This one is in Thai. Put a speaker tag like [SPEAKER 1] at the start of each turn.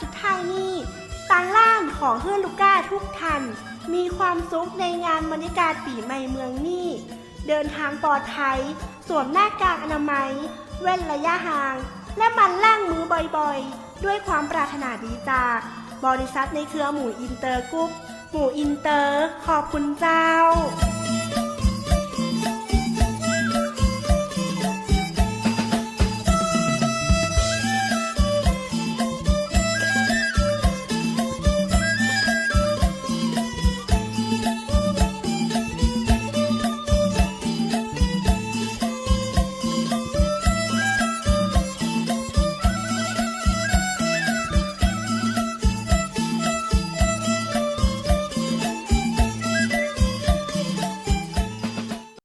[SPEAKER 1] ชุดไทยนี่ตังล่างของเพื่อนลูก้าทุกท่าน มีความสุขในงานบรรยากาศปีใหม่เมืองนี้เดินทางปลอดภัยสวมหน้ากากอนามัย เว้นระยะห่าง และมันล่างมือบ่อยๆ ด้วยความปรารถนาดีจากบริษัทในเครือหมู่อินเตอร์กรุ๊ปหมู่อินเตอร์ ขอบคุณเจ้า